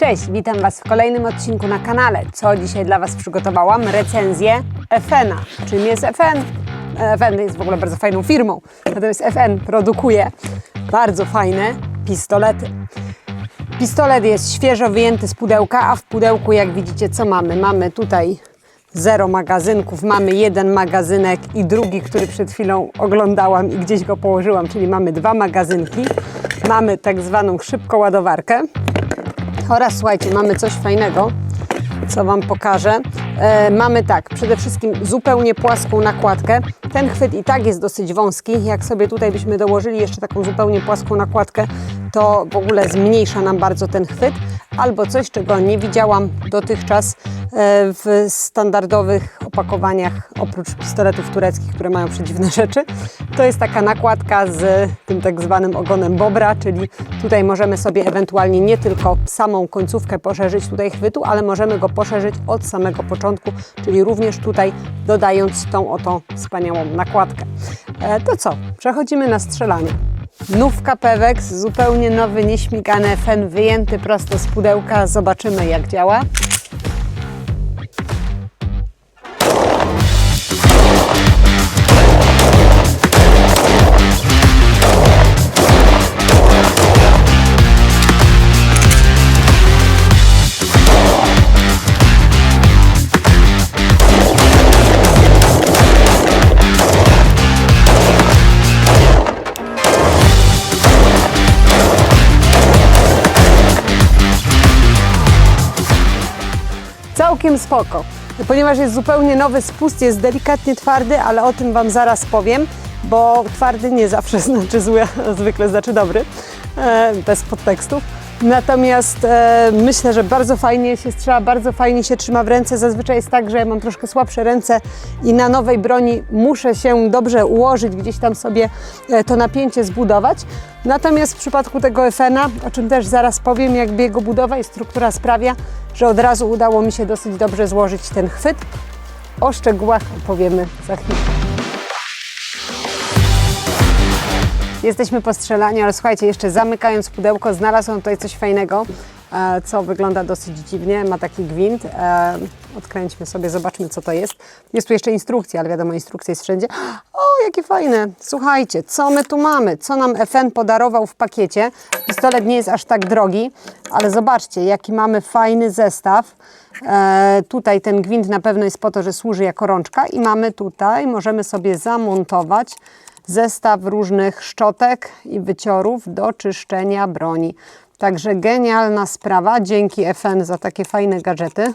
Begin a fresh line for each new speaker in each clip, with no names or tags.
Cześć, witam Was w kolejnym odcinku na kanale. Co dzisiaj dla Was przygotowałam? Recenzję FN-a. Czym jest FN? FN jest w ogóle bardzo fajną firmą, natomiast FN produkuje bardzo fajne pistolety. Pistolet jest świeżo wyjęty z pudełka, a w pudełku, jak widzicie, co mamy? Mamy tutaj zero magazynków, mamy jeden magazynek i drugi, który przed chwilą oglądałam i gdzieś go położyłam, czyli mamy dwa magazynki. Mamy tak zwaną szybką ładowarkę oraz słuchajcie, mamy coś fajnego, co Wam pokażę. E, mamy tak, przede wszystkim zupełnie płaską nakładkę. Ten chwyt i tak jest dosyć wąski. Jak sobie tutaj byśmy dołożyli jeszcze taką zupełnie płaską nakładkę, to w ogóle zmniejsza nam bardzo ten chwyt. Albo coś, czego nie widziałam dotychczas e, w standardowych opakowaniach, oprócz pistoletów tureckich, które mają przedziwne rzeczy. To jest taka nakładka z tym tak zwanym ogonem bobra, czyli tutaj możemy sobie ewentualnie nie tylko samą końcówkę poszerzyć tutaj chwytu, ale możemy go poszerzyć od samego początku, czyli również tutaj dodając tą oto wspaniałą nakładkę. E, To co? Przechodzimy na strzelanie. Nówka Pewex, zupełnie nowy, nieśmigany fen, wyjęty prosto z pudełka. Zobaczymy jak działa. Całkiem spoko. Ponieważ jest zupełnie nowy spust, jest delikatnie twardy, ale o tym Wam zaraz powiem, bo twardy nie zawsze znaczy zły, a zwykle znaczy dobry, e, bez podtekstów. Natomiast e, myślę, że bardzo fajnie się strzela, bardzo fajnie się trzyma w ręce. Zazwyczaj jest tak, że ja mam troszkę słabsze ręce i na nowej broni muszę się dobrze ułożyć, gdzieś tam sobie e, to napięcie zbudować. Natomiast w przypadku tego FN-a, o czym też zaraz powiem, jakby jego budowa i struktura sprawia, że od razu udało mi się dosyć dobrze złożyć ten chwyt. O szczegółach opowiemy za chwilę. Jesteśmy po strzelaniu, ale słuchajcie, jeszcze zamykając pudełko, znalazłam tutaj coś fajnego, e, co wygląda dosyć dziwnie. Ma taki gwint. E, Odkręćmy sobie, zobaczmy, co to jest. Jest tu jeszcze instrukcja, ale wiadomo, instrukcja jest wszędzie. O, jakie fajne! Słuchajcie, co my tu mamy? Co nam FN podarował w pakiecie? Pistolet nie jest aż tak drogi, ale zobaczcie, jaki mamy fajny zestaw. E, tutaj ten gwint na pewno jest po to, że służy jako rączka i mamy tutaj, możemy sobie zamontować zestaw różnych szczotek i wyciorów do czyszczenia broni. Także genialna sprawa. Dzięki FN za takie fajne gadżety.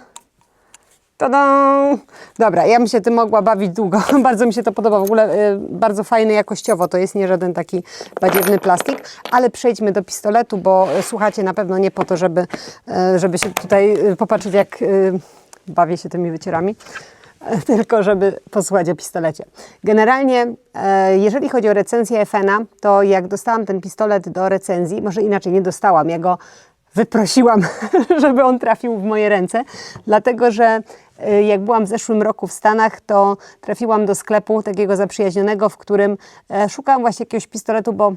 Tada! Dobra, ja bym się tym mogła bawić długo. bardzo mi się to podoba. W ogóle y, bardzo fajny jakościowo to jest, nie żaden taki badziewny plastik. Ale przejdźmy do pistoletu, bo y, słuchacie na pewno nie po to, żeby, y, żeby się tutaj y, popatrzeć, jak y, bawię się tymi wycierami tylko żeby posłuchać o pistolecie. Generalnie, e, jeżeli chodzi o recenzję FN-a, to jak dostałam ten pistolet do recenzji, może inaczej nie dostałam, ja go wyprosiłam, żeby on trafił w moje ręce, dlatego że e, jak byłam w zeszłym roku w Stanach, to trafiłam do sklepu takiego zaprzyjaźnionego, w którym e, szukałam właśnie jakiegoś pistoletu, bo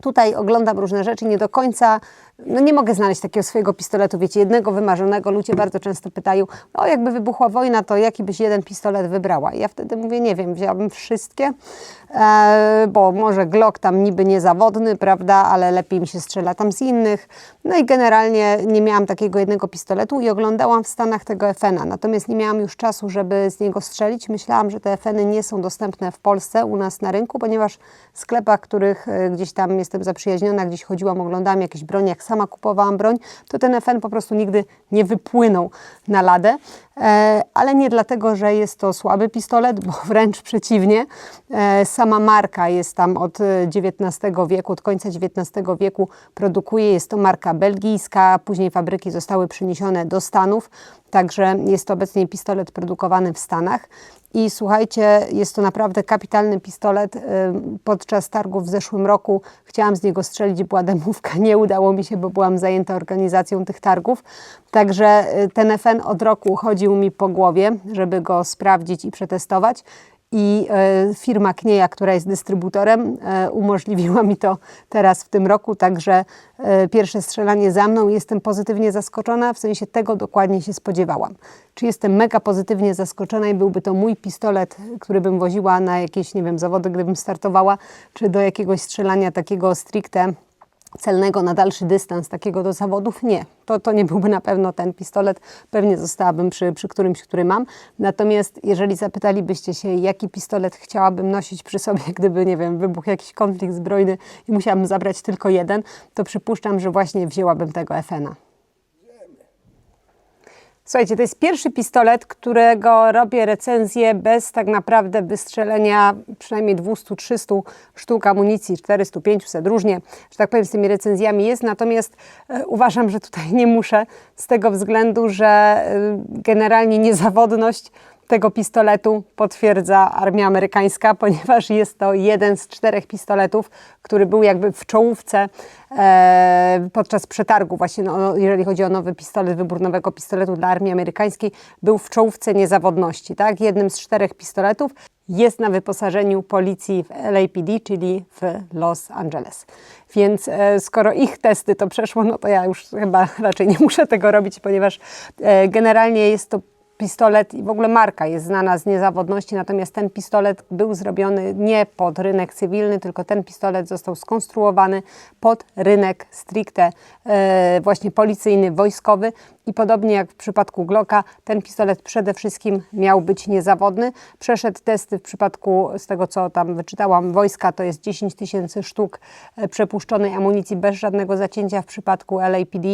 tutaj oglądam różne rzeczy, nie do końca, no nie mogę znaleźć takiego swojego pistoletu, wiecie, jednego wymarzonego. Ludzie bardzo często pytają, o jakby wybuchła wojna, to jaki byś jeden pistolet wybrała? I ja wtedy mówię, nie wiem, wzięłabym wszystkie, e, bo może Glock tam niby niezawodny, prawda, ale lepiej mi się strzela tam z innych. No i generalnie nie miałam takiego jednego pistoletu i oglądałam w Stanach tego FN-a, natomiast nie miałam już czasu, żeby z niego strzelić. Myślałam, że te FN-y nie są dostępne w Polsce, u nas na rynku, ponieważ w sklepach, których e, gdzieś tam jestem zaprzyjaźniona, gdzieś chodziłam, oglądałam jakieś broń, jak sama kupowałam broń, to ten FN po prostu nigdy nie wypłynął na ladę. E, ale nie dlatego, że jest to słaby pistolet, bo wręcz przeciwnie. E, sama marka jest tam od XIX wieku, od końca XIX wieku produkuje. Jest to marka belgijska, później fabryki zostały przeniesione do Stanów, także jest to obecnie pistolet produkowany w Stanach. I słuchajcie, jest to naprawdę kapitalny pistolet. Y, Podczas targów w zeszłym roku chciałam z niego strzelić, była demówka, nie udało mi się, bo byłam zajęta organizacją tych targów. Także y, ten FN od roku chodził mi po głowie, żeby go sprawdzić i przetestować. I e, firma Knieja, która jest dystrybutorem, e, umożliwiła mi to teraz w tym roku, także e, pierwsze strzelanie za mną. Jestem pozytywnie zaskoczona, w sensie tego dokładnie się spodziewałam. Czy jestem mega pozytywnie zaskoczona i byłby to mój pistolet, który bym woziła na jakieś, nie wiem, zawody, gdybym startowała, czy do jakiegoś strzelania takiego stricte celnego na dalszy dystans, takiego do zawodów, nie. To, to nie byłby na pewno ten pistolet. Pewnie zostałabym przy, przy którymś, który mam. Natomiast jeżeli zapytalibyście się, jaki pistolet chciałabym nosić przy sobie, gdyby, nie wiem, wybuchł jakiś konflikt zbrojny i musiałabym zabrać tylko jeden, to przypuszczam, że właśnie wzięłabym tego FN-a. Słuchajcie, to jest pierwszy pistolet, którego robię recenzję bez tak naprawdę wystrzelenia przynajmniej 200-300 sztuk amunicji, 400-500, różnie, że tak powiem, z tymi recenzjami jest. Natomiast e, uważam, że tutaj nie muszę z tego względu, że e, generalnie niezawodność tego pistoletu potwierdza armia amerykańska, ponieważ jest to jeden z czterech pistoletów, który był jakby w czołówce e, podczas przetargu, właśnie no, jeżeli chodzi o nowy pistolet, wybór nowego pistoletu dla armii amerykańskiej, był w czołówce niezawodności. Tak? Jednym z czterech pistoletów jest na wyposażeniu policji w LAPD, czyli w Los Angeles. Więc e, skoro ich testy to przeszło, no to ja już chyba raczej nie muszę tego robić, ponieważ e, generalnie jest to pistolet i w ogóle marka jest znana z niezawodności, natomiast ten pistolet był zrobiony nie pod rynek cywilny, tylko ten pistolet został skonstruowany pod rynek stricte e, właśnie policyjny, wojskowy i podobnie jak w przypadku Glocka, ten pistolet przede wszystkim miał być niezawodny. Przeszedł testy w przypadku, z tego co tam wyczytałam, wojska to jest 10 tysięcy sztuk e, przepuszczonej amunicji bez żadnego zacięcia. W przypadku LAPD,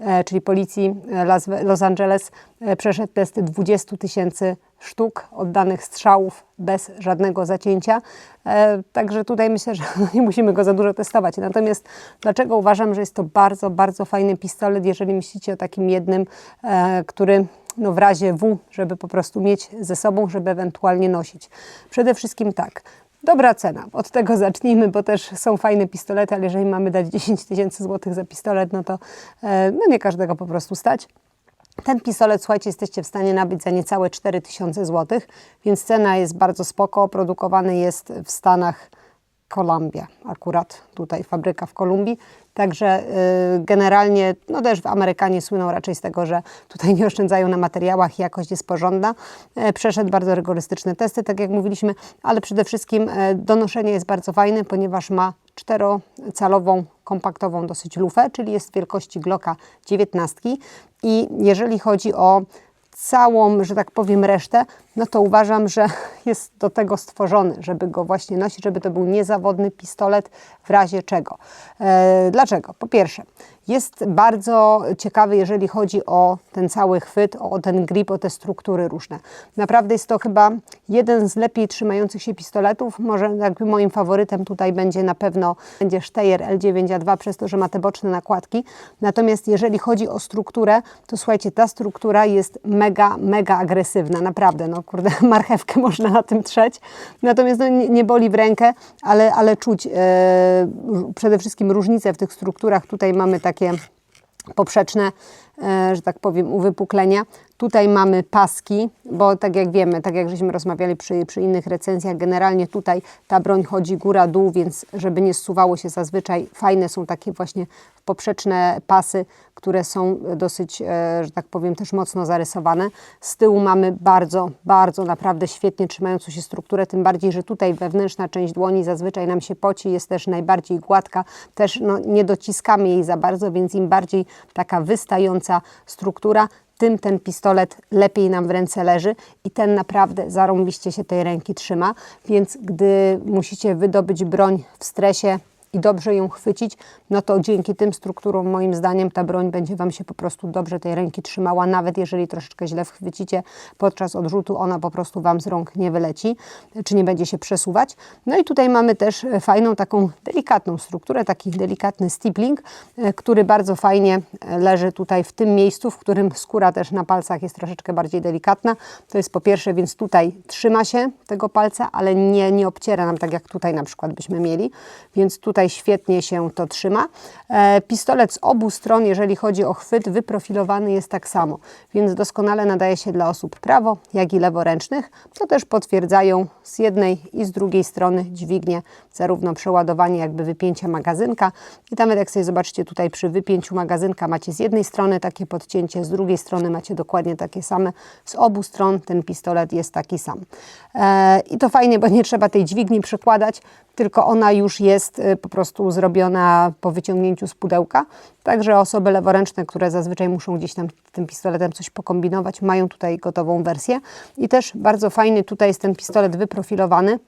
e, czyli policji Las, Los Angeles, e, przeszedł testy 20 tysięcy sztuk oddanych strzałów bez żadnego zacięcia. E, także tutaj myślę, że nie musimy go za dużo testować. Natomiast dlaczego uważam, że jest to bardzo, bardzo fajny pistolet, jeżeli myślicie o takim jednym, e, który no w razie W, żeby po prostu mieć ze sobą, żeby ewentualnie nosić. Przede wszystkim tak, Dobra cena. Od tego zacznijmy, bo też są fajne pistolety, ale jeżeli mamy dać 10 tysięcy złotych za pistolet, no to e, no nie każdego po prostu stać. Ten pistolet, słuchajcie, jesteście w stanie nabyć za niecałe 4000 zł, więc cena jest bardzo spoko. Produkowany jest w Stanach Columbia, akurat tutaj fabryka w Kolumbii. Także y, generalnie, no też w Amerykanie słyną raczej z tego, że tutaj nie oszczędzają na materiałach, jakość jest porządna. E, przeszedł bardzo rygorystyczne testy, tak jak mówiliśmy, ale przede wszystkim e, donoszenie jest bardzo fajne, ponieważ ma czterocalową, kompaktową dosyć lufę, czyli jest wielkości Glocka 19 i jeżeli chodzi o całą, że tak powiem, resztę, no to uważam, że jest do tego stworzony, żeby go właśnie nosić, żeby to był niezawodny pistolet w razie czego. E, dlaczego? Po pierwsze, jest bardzo ciekawy, jeżeli chodzi o ten cały chwyt, o ten grip, o te struktury różne. Naprawdę jest to chyba jeden z lepiej trzymających się pistoletów. Może jakby moim faworytem tutaj będzie na pewno będzie Steyr L9A2 przez to, że ma te boczne nakładki. Natomiast jeżeli chodzi o strukturę, to słuchajcie, ta struktura jest mega, mega agresywna, naprawdę. No kurde, marchewkę można na tym trzeć. Natomiast no, nie, boli w rękę, ale, ale czuć e, przede wszystkim różnice w tych strukturach. Tutaj mamy takie poprzeczne, e, że tak powiem, uwypuklenia. Tutaj mamy paski, bo tak jak wiemy, tak jak żeśmy rozmawiali przy, przy innych recenzjach, generalnie tutaj ta broń chodzi góra-dół, więc żeby nie zsuwało się zazwyczaj, fajne są takie właśnie poprzeczne pasy, które są dosyć, e, że tak powiem, też mocno zarysowane. Z tyłu mamy bardzo, bardzo naprawdę świetnie trzymającą się strukturę, tym bardziej, że tutaj wewnętrzna część dłoni zazwyczaj nam się poci, jest też najbardziej gładka, też no, nie dociskamy jej za bardzo, więc im bardziej taka wystająca struktura, tym ten pistolet lepiej nam w ręce leży i ten naprawdę zarąbiście się tej ręki trzyma, więc gdy musicie wydobyć broń w stresie, i dobrze ją chwycić, no to dzięki tym strukturom, moim zdaniem, ta broń będzie Wam się po prostu dobrze tej ręki trzymała, nawet jeżeli troszeczkę źle chwycicie podczas odrzutu, ona po prostu Wam z rąk nie wyleci, czy nie będzie się przesuwać. No i tutaj mamy też fajną taką delikatną strukturę, taki delikatny stippling, e, który bardzo fajnie e, leży tutaj w tym miejscu, w którym skóra też na palcach jest troszeczkę bardziej delikatna. To jest po pierwsze, więc tutaj trzyma się tego palca, ale nie, nie obciera nam tak jak tutaj na przykład byśmy mieli, więc tutaj tutaj świetnie się to trzyma. E, pistolet z obu stron, jeżeli chodzi o chwyt, wyprofilowany jest tak samo, więc doskonale nadaje się dla osób prawo, jak i leworęcznych. To też potwierdzają z jednej i z drugiej strony dźwignie, zarówno przeładowanie, jakby wypięcia magazynka. I nawet jak sobie zobaczycie tutaj przy wypięciu magazynka macie z jednej strony takie podcięcie, z drugiej strony macie dokładnie takie same. Z obu stron ten pistolet jest taki sam. E, I to fajnie, bo nie trzeba tej dźwigni przykładać, tylko ona już jest y, po prostu zrobiona po wyciągnięciu z pudełka. Także osoby leworęczne, które zazwyczaj muszą gdzieś tam tym pistoletem coś pokombinować, mają tutaj gotową wersję. I też bardzo fajny tutaj jest ten pistolet wyprofilowany.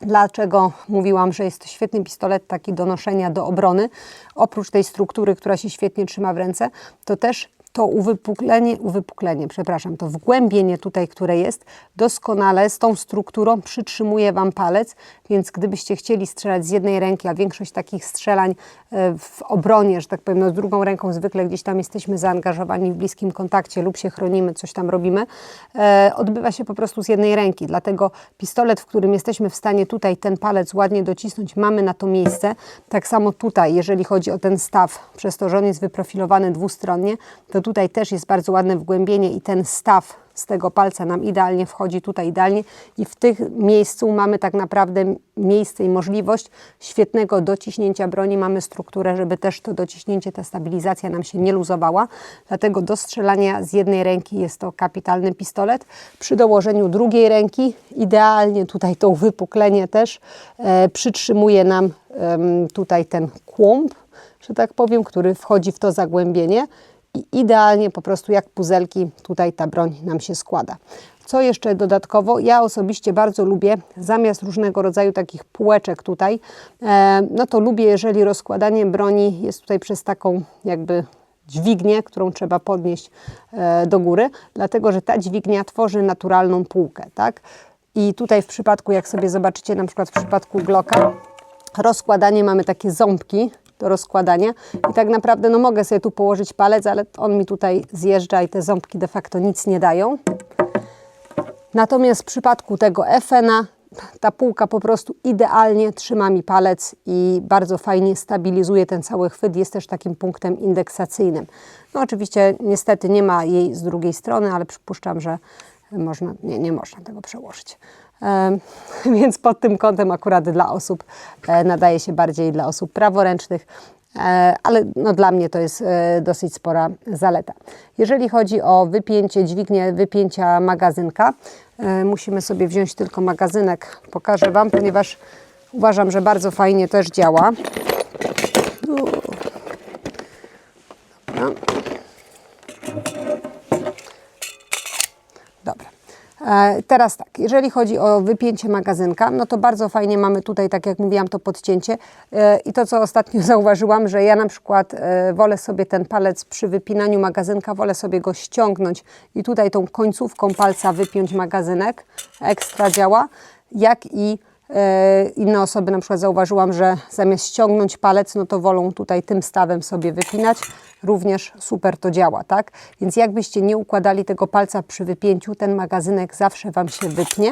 Dlaczego mówiłam, że jest to świetny pistolet taki do noszenia, do obrony? Oprócz tej struktury, która się świetnie trzyma w ręce, to też to uwypuklenie, uwypuklenie, przepraszam, to wgłębienie tutaj, które jest, doskonale z tą strukturą przytrzymuje Wam palec, więc gdybyście chcieli strzelać z jednej ręki, a większość takich strzelań e, w obronie, że tak powiem, no z drugą ręką zwykle gdzieś tam jesteśmy zaangażowani w bliskim kontakcie lub się chronimy, coś tam robimy, e, odbywa się po prostu z jednej ręki. Dlatego pistolet, w którym jesteśmy w stanie tutaj ten palec ładnie docisnąć, mamy na to miejsce. Tak samo tutaj, jeżeli chodzi o ten staw, przez to, że on jest wyprofilowany dwustronnie, to tutaj też jest bardzo ładne wgłębienie i ten staw z tego palca nam idealnie wchodzi tutaj idealnie i w tych miejscu mamy tak naprawdę miejsce i możliwość świetnego dociśnięcia broni. Mamy strukturę, żeby też to dociśnięcie, ta stabilizacja nam się nie luzowała. Dlatego do strzelania z jednej ręki jest to kapitalny pistolet. Przy dołożeniu drugiej ręki idealnie tutaj to uwypuklenie też e, przytrzymuje nam e, tutaj ten kłąb, że tak powiem, który wchodzi w to zagłębienie i idealnie po prostu jak puzelki tutaj ta broń nam się składa. Co jeszcze dodatkowo? Ja osobiście bardzo lubię, zamiast różnego rodzaju takich półeczek tutaj, e, no to lubię, jeżeli rozkładanie broni jest tutaj przez taką jakby dźwignię, którą trzeba podnieść e, do góry, dlatego że ta dźwignia tworzy naturalną półkę, tak? I tutaj w przypadku, jak sobie zobaczycie, na przykład w przypadku Glocka, rozkładanie mamy takie ząbki, do rozkładania. I tak naprawdę no mogę sobie tu położyć palec, ale on mi tutaj zjeżdża i te ząbki de facto nic nie dają. Natomiast w przypadku tego FN-a ta półka po prostu idealnie trzyma mi palec i bardzo fajnie stabilizuje ten cały chwyt. Jest też takim punktem indeksacyjnym. No oczywiście niestety nie ma jej z drugiej strony, ale przypuszczam, że można, nie, nie można tego przełożyć. Więc pod tym kątem akurat dla osób e, nadaje się bardziej dla osób praworęcznych, e, ale no dla mnie to jest e, dosyć spora zaleta. Jeżeli chodzi o wypięcie, dźwignię wypięcia magazynka, musimy sobie wziąć tylko magazynek, pokażę Wam, ponieważ uważam, że bardzo fajnie też działa. E, teraz tak, jeżeli chodzi o wypięcie magazynka, no to bardzo fajnie mamy tutaj, tak jak mówiłam, to podcięcie. E, I to, co ostatnio zauważyłam, że ja na przykład e, wolę sobie ten palec przy wypinaniu magazynka, wolę sobie go ściągnąć i tutaj tą końcówką palca wypiąć magazynek. Ekstra działa, jak i inne osoby na przykład zauważyłam, że zamiast ściągnąć palec, no to wolą tutaj tym stawem sobie wypinać również super to działa, tak? Więc jakbyście nie układali tego palca przy wypięciu, ten magazynek zawsze Wam się wypnie.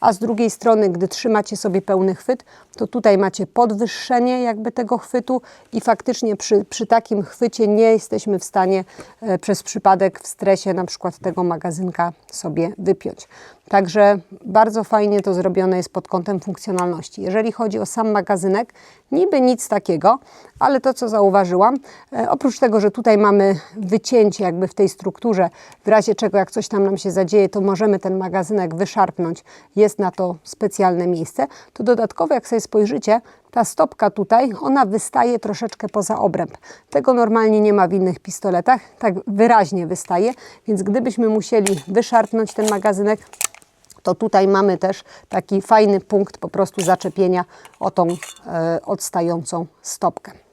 A z drugiej strony, gdy trzymacie sobie pełny chwyt, to tutaj macie podwyższenie jakby tego chwytu i faktycznie przy, przy takim chwycie nie jesteśmy w stanie e, przez przypadek w stresie na przykład tego magazynka sobie wypiąć. Także bardzo fajnie to zrobione jest pod kątem funkcjonalności. Jeżeli chodzi o sam magazynek, niby nic takiego, ale to co zauważyłam, e, oprócz tego, że tutaj mamy wycięcie jakby w tej strukturze, w razie czego jak coś tam nam się zadzieje, to możemy ten magazynek wyszarpnąć, jest na to specjalne miejsce, to dodatkowo jak sobie spojrzycie, ta stopka tutaj, ona wystaje troszeczkę poza obręb. Tego normalnie nie ma w innych pistoletach, tak wyraźnie wystaje, więc gdybyśmy musieli wyszarpnąć ten magazynek, to tutaj mamy też taki fajny punkt po prostu zaczepienia o tą e, odstającą stopkę.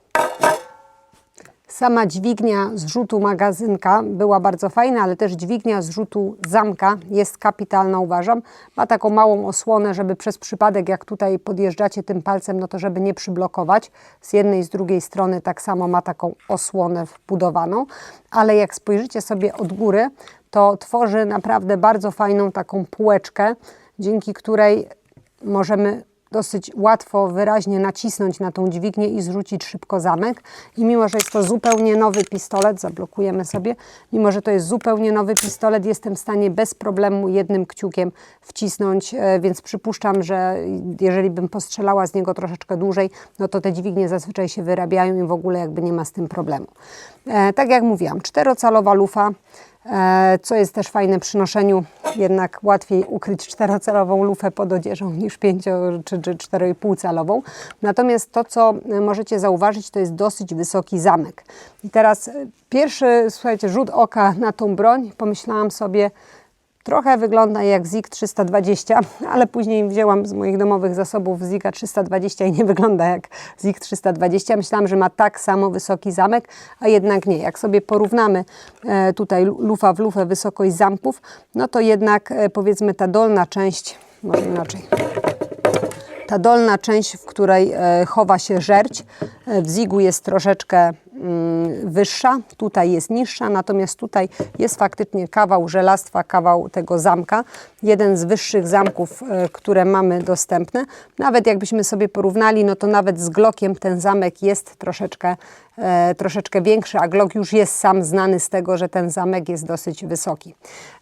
Sama dźwignia zrzutu magazynka była bardzo fajna, ale też dźwignia zrzutu zamka jest kapitalna, uważam. Ma taką małą osłonę, żeby przez przypadek, jak tutaj podjeżdżacie tym palcem, no to żeby nie przyblokować. Z jednej i z drugiej strony tak samo ma taką osłonę wbudowaną, ale jak spojrzycie sobie od góry, to tworzy naprawdę bardzo fajną taką półeczkę, dzięki której możemy dosyć łatwo, wyraźnie nacisnąć na tą dźwignię i zrzucić szybko zamek. I mimo, że jest to zupełnie nowy pistolet, zablokujemy sobie, mimo, że to jest zupełnie nowy pistolet, jestem w stanie bez problemu jednym kciukiem wcisnąć, e, więc przypuszczam, że jeżeli bym postrzelała z niego troszeczkę dłużej, no to te dźwignie zazwyczaj się wyrabiają i w ogóle jakby nie ma z tym problemu. E, tak jak mówiłam, czterocalowa lufa, co jest też fajne przy noszeniu, jednak łatwiej ukryć czterocalową lufę pod odzieżą niż pięcio czy, czy 4,5 calową. Natomiast to, co e, możecie zauważyć, to jest dosyć wysoki zamek. I teraz e, pierwszy, słuchajcie, rzut oka na tą broń, pomyślałam sobie, Trochę wygląda jak ZIG 320, ale później wzięłam z moich domowych zasobów ZIGa 320 i nie wygląda jak ZIG 320. Myślałam, że ma tak samo wysoki zamek, a jednak nie. Jak sobie porównamy e, tutaj lufa w lufę wysokość zamków, no to jednak e, powiedzmy ta dolna część, może inaczej, ta dolna część, w której e, chowa się żerć, w zigu jest troszeczkę wyższa, tutaj jest niższa, natomiast tutaj jest faktycznie kawał żelastwa, kawał tego zamka. Jeden z wyższych zamków, e, które mamy dostępne. Nawet jakbyśmy sobie porównali, no to nawet z Glockiem ten zamek jest troszeczkę, troszeczkę większy, a Glock już jest sam znany z tego, że ten zamek jest dosyć wysoki.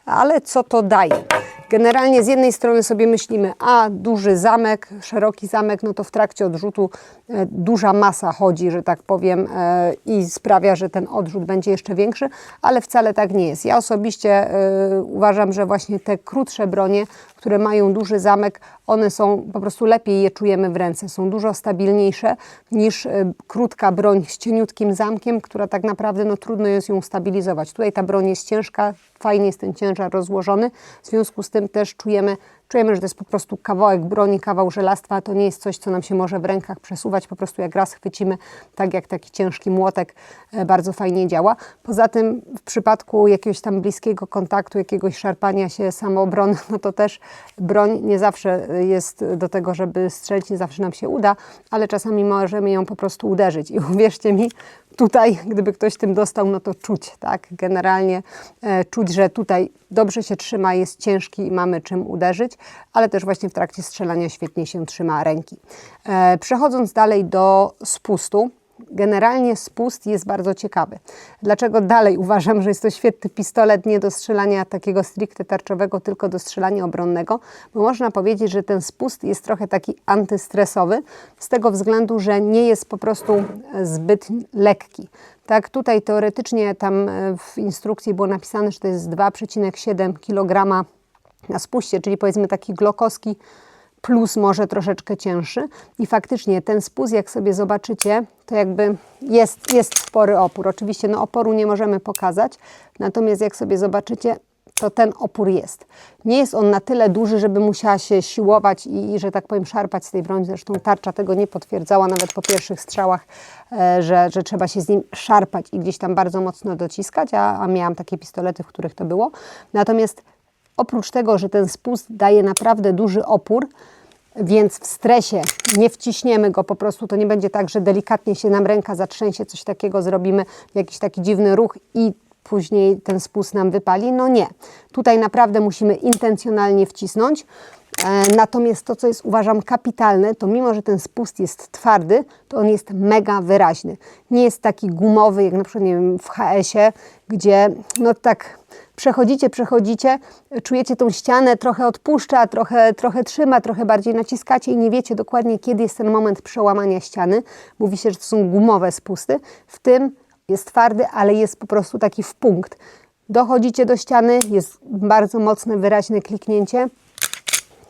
Ale co to daje? Generalnie z jednej strony sobie myślimy, a duży zamek, szeroki zamek, no to w trakcie odrzutu e, duża masa chodzi, że tak powiem, e, i sprawia, że ten odrzut będzie jeszcze większy, ale wcale tak nie jest. Ja osobiście e, uważam, że właśnie te krótsze bronie, które mają duży zamek, one są po prostu lepiej je czujemy w ręce, są dużo stabilniejsze niż e, krótka broń z cieniutkim zamkiem, która tak naprawdę no, trudno jest ją stabilizować. Tutaj ta broń jest ciężka, fajnie jest ten ciężar rozłożony, w związku z tym też czujemy Czujemy, że to jest po prostu kawałek broni, kawał żelastwa. To nie jest coś, co nam się może w rękach przesuwać. Po prostu jak raz chwycimy, tak jak taki ciężki młotek, e, bardzo fajnie działa. Poza tym w przypadku jakiegoś tam bliskiego kontaktu, jakiegoś szarpania się samoobrony, no to też broń nie zawsze jest do tego, żeby strzelić, nie zawsze nam się uda, ale czasami możemy ją po prostu uderzyć. I uwierzcie mi, tutaj, gdyby ktoś tym dostał, no to czuć, tak? Generalnie e, czuć, że tutaj dobrze się trzyma, jest ciężki i mamy czym uderzyć, ale też właśnie w trakcie strzelania świetnie się trzyma ręki. E, przechodząc dalej do spustu, Generalnie spust jest bardzo ciekawy. Dlaczego dalej uważam, że jest to świetny pistolet nie do strzelania takiego stricte tarczowego, tylko do strzelania obronnego? Bo można powiedzieć, że ten spust jest trochę taki antystresowy, z tego względu, że nie jest po prostu zbyt lekki. Tak, tutaj teoretycznie tam e, w instrukcji było napisane, że to jest 2,7 kg na spuście, czyli powiedzmy taki glokowski plus może troszeczkę cięższy. I faktycznie ten spust, jak sobie zobaczycie, to jakby jest, jest spory opór. Oczywiście no, oporu nie możemy pokazać, natomiast jak sobie zobaczycie, to ten opór jest. Nie jest on na tyle duży, żeby musiała się siłować i, że tak powiem, szarpać z tej broni. Zresztą tarcza tego nie potwierdzała nawet po pierwszych strzałach, e, że, że trzeba się z nim szarpać i gdzieś tam bardzo mocno dociskać, a, a miałam takie pistolety, w których to było. Natomiast oprócz tego, że ten spust daje naprawdę duży opór, więc w stresie nie wciśniemy go po prostu, to nie będzie tak, że delikatnie się nam ręka zatrzęsie, coś takiego zrobimy, jakiś taki dziwny ruch i później ten spust nam wypali. No nie. Tutaj naprawdę musimy intencjonalnie wcisnąć. E, natomiast to, co jest uważam kapitalne, to mimo, że ten spust jest twardy, to on jest mega wyraźny. Nie jest taki gumowy, jak na przykład nie wiem, w HS-ie, gdzie no tak przechodzicie, przechodzicie, czujecie tą ścianę, trochę odpuszcza, trochę, trochę trzyma, trochę bardziej naciskacie i nie wiecie dokładnie, kiedy jest ten moment przełamania ściany. Mówi się, że to są gumowe spusty. W tym jest twardy, ale jest po prostu taki w punkt. Dochodzicie do ściany, jest bardzo mocne, wyraźne kliknięcie.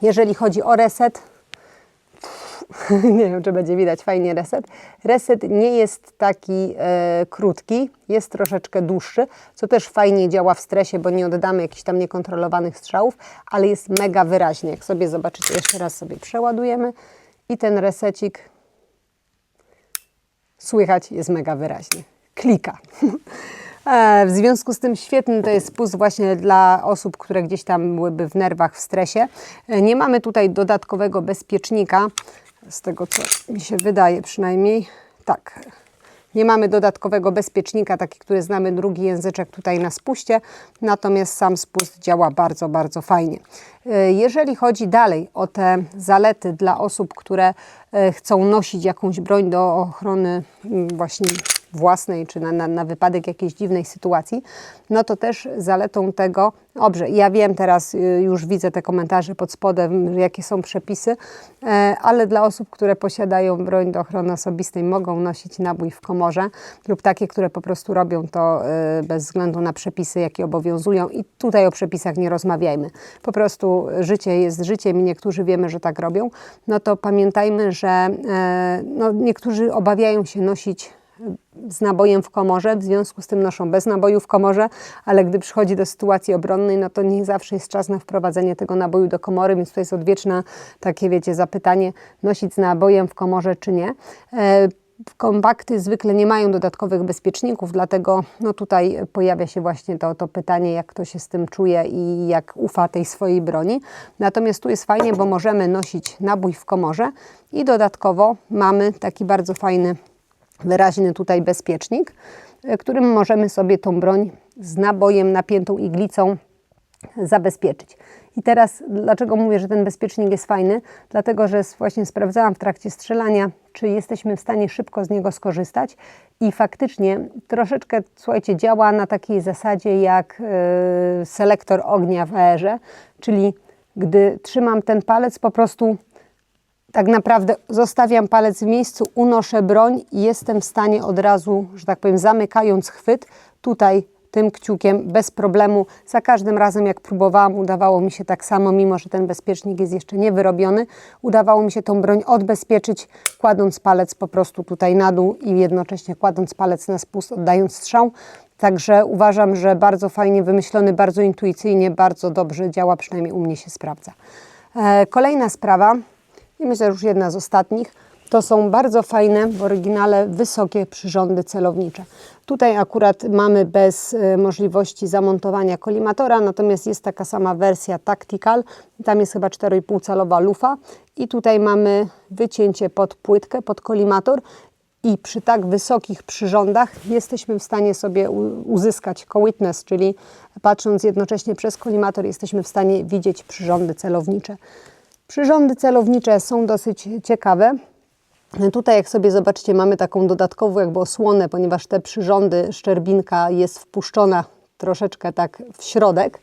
Jeżeli chodzi o reset, nie wiem, czy będzie widać fajnie reset. Reset nie jest taki e, krótki, jest troszeczkę dłuższy, co też fajnie działa w stresie, bo nie oddamy jakichś tam niekontrolowanych strzałów, ale jest mega wyraźnie. Jak sobie zobaczycie, jeszcze raz sobie przeładujemy i ten resecik słychać jest mega wyraźnie. Klika. E, w związku z tym świetny to jest spust właśnie dla osób, które gdzieś tam byłyby w nerwach, w stresie. E, nie mamy tutaj dodatkowego bezpiecznika, z tego co mi się wydaje przynajmniej. Tak, Nie mamy dodatkowego bezpiecznika, taki, który znamy, drugi języczek tutaj na spuście, natomiast sam spust działa bardzo, bardzo fajnie. E, Jeżeli chodzi dalej o te zalety dla osób, które chcą nosić jakąś broń do ochrony mm, właśnie własnej, czy na, na, na wypadek jakiejś dziwnej sytuacji, no to też zaletą tego, dobrze, ja wiem teraz, y, już widzę te komentarze pod spodem, jakie są przepisy, e, ale dla osób, które posiadają broń do ochrony osobistej, mogą nosić nabój w komorze lub takie, które po prostu robią to e, bez względu na przepisy, jakie obowiązują i tutaj o przepisach nie rozmawiajmy. Po prostu życie jest życiem i niektórzy wiemy, że tak robią, no to pamiętajmy, że e, no, niektórzy obawiają się nosić z nabojem w komorze, w związku z tym noszą bez naboju w komorze, ale gdy przychodzi do sytuacji obronnej, no to nie zawsze jest czas na wprowadzenie tego naboju do komory, więc to jest odwieczne takie, wiecie, zapytanie, nosić z nabojem w komorze czy nie. E, Kompakty zwykle nie mają dodatkowych bezpieczników, dlatego no tutaj pojawia się właśnie to, to pytanie, jak kto się z tym czuje i jak ufa tej swojej broni. Natomiast tu jest fajnie, bo możemy nosić nabój w komorze i dodatkowo mamy taki bardzo fajny wyraźny tutaj bezpiecznik, e, którym możemy sobie tą broń z nabojem napiętą iglicą zabezpieczyć. I teraz dlaczego mówię, że ten bezpiecznik jest fajny? Dlatego, że właśnie sprawdzałam w trakcie strzelania, czy jesteśmy w stanie szybko z niego skorzystać i faktycznie troszeczkę, słuchajcie, działa na takiej zasadzie jak yy, selektor ognia w AR-ze, czyli gdy trzymam ten palec, po prostu tak naprawdę zostawiam palec w miejscu, unoszę broń i jestem w stanie od razu, że tak powiem, zamykając chwyt, tutaj tym kciukiem bez problemu. Za każdym razem, jak próbowałam, udawało mi się tak samo, mimo że ten bezpiecznik jest jeszcze nie wyrobiony, udawało mi się tą broń odbezpieczyć, kładąc palec po prostu tutaj na dół i jednocześnie kładąc palec na spust, oddając strzał. Także uważam, że bardzo fajnie wymyślony, bardzo intuicyjnie, bardzo dobrze działa, przynajmniej u mnie się sprawdza. E, kolejna sprawa, i myślę, że już jedna z ostatnich, to są bardzo fajne w oryginale wysokie przyrządy celownicze. Tutaj akurat mamy bez e, możliwości zamontowania kolimatora, natomiast jest taka sama wersja Tactical. Tam jest chyba 4,5 calowa lufa i tutaj mamy wycięcie pod płytkę, pod kolimator i przy tak wysokich przyrządach jesteśmy w stanie sobie uzyskać co-witness, czyli patrząc jednocześnie przez kolimator jesteśmy w stanie widzieć przyrządy celownicze. Przyrządy celownicze są dosyć ciekawe. Tutaj, jak sobie zobaczycie, mamy taką dodatkową jakby osłonę, ponieważ te przyrządy, szczerbinka jest wpuszczona troszeczkę tak w środek.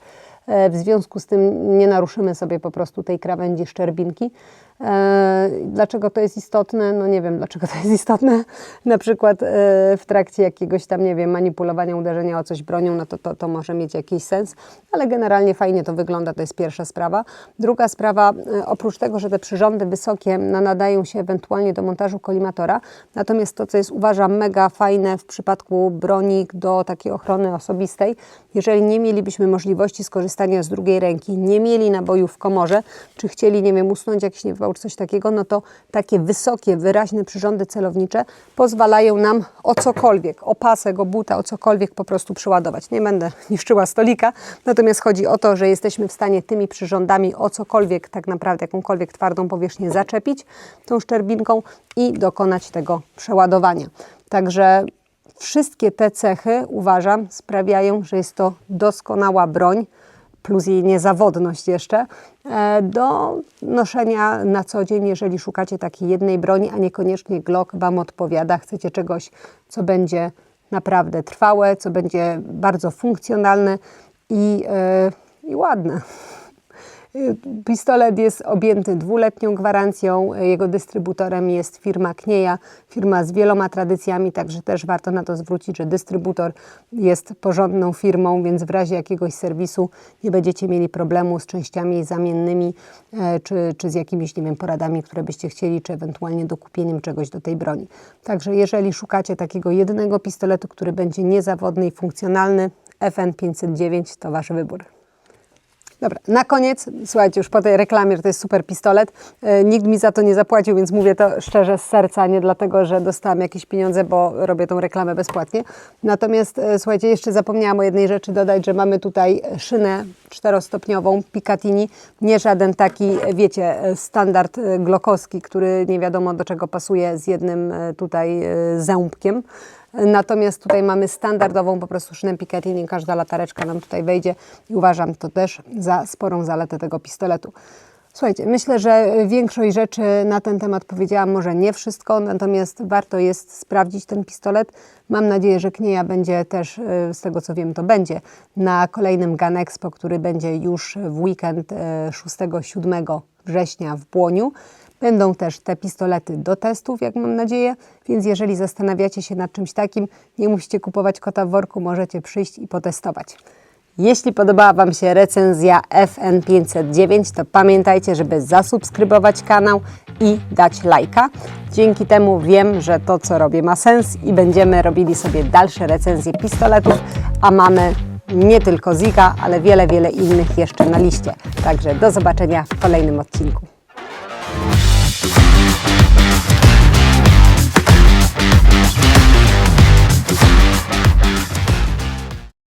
E, W związku z tym nie naruszymy sobie po prostu tej krawędzi szczerbinki. E, Dlaczego to jest istotne? No nie wiem, dlaczego to jest istotne. Na przykład e, w trakcie jakiegoś tam, nie wiem, manipulowania, uderzenia o coś bronią, no to, to, to może mieć jakiś sens, ale generalnie fajnie to wygląda, to jest pierwsza sprawa. Druga sprawa, oprócz tego, że te przyrządy wysokie nadają się ewentualnie do montażu kolimatora, natomiast to, co jest uważam mega fajne w przypadku broni do takiej ochrony osobistej, jeżeli nie mielibyśmy możliwości skorzystania z drugiej ręki, nie mieli naboju w komorze, czy chcieli, nie wiem, usunąć jakiś niewypał czy coś takiego, no to takie wysokie, wyraźne przyrządy celownicze pozwalają nam o cokolwiek, o pasek, o buta, o cokolwiek po prostu przyładować. Nie będę niszczyła stolika, natomiast chodzi o to, że jesteśmy w stanie tymi przyrządami o cokolwiek, tak naprawdę jakąkolwiek twardą powierzchnię zaczepić tą szczerbinką i dokonać tego przeładowania. Także Wszystkie te cechy, uważam, sprawiają, że jest to doskonała broń, plus jej niezawodność jeszcze, e, do noszenia na co dzień, jeżeli szukacie takiej jednej broni, a niekoniecznie Glock Wam odpowiada. Chcecie czegoś, co będzie naprawdę trwałe, co będzie bardzo funkcjonalne i, e, i ładne. Pistolet jest objęty dwuletnią gwarancją. Jego dystrybutorem jest firma Knieja, firma z wieloma tradycjami, także też warto na to zwrócić, że dystrybutor jest porządną firmą, więc w razie jakiegoś serwisu nie będziecie mieli problemu z częściami zamiennymi e, czy, czy z jakimiś, nie wiem, poradami, które byście chcieli, czy ewentualnie dokupieniem czegoś do tej broni. Także jeżeli szukacie takiego jednego pistoletu, który będzie niezawodny i funkcjonalny, FN 509 to Wasz wybór. Dobra, na koniec, słuchajcie, już po tej reklamie, że to jest super pistolet. E, nikt mi za to nie zapłacił, więc mówię to szczerze z serca, nie dlatego, że dostałam jakieś pieniądze, bo robię tą reklamę bezpłatnie. Natomiast e, słuchajcie, jeszcze zapomniałam o jednej rzeczy dodać, że mamy tutaj szynę czterostopniową Picatinny, nie żaden taki, wiecie, e, standard e, glockowski, który nie wiadomo do czego pasuje z jednym tutaj zębkiem. Natomiast tutaj mamy standardową po prostu szynę Picatinny, każda latareczka nam tutaj wejdzie i uważam to też za sporą zaletę tego pistoletu. Słuchajcie, myślę, że większość rzeczy na ten temat powiedziałam, może nie wszystko, natomiast warto jest sprawdzić ten pistolet. Mam nadzieję, że Knieja będzie też, e, z tego co wiem, to będzie na kolejnym Gun Expo, który będzie już w weekend e, 6-7 września w Błoniu. Będą też te pistolety do testów, jak mam nadzieję, więc jeżeli zastanawiacie się nad czymś takim, nie musicie kupować kota w worku, możecie przyjść i potestować. Jeśli podobała Wam się recenzja FN509, to pamiętajcie, żeby zasubskrybować kanał i dać lajka. Dzięki temu wiem, że to, co robię, ma sens i będziemy robili sobie dalsze recenzje pistoletów, a mamy nie tylko Zika, ale wiele, wiele innych jeszcze na liście. Także do zobaczenia w kolejnym odcinku.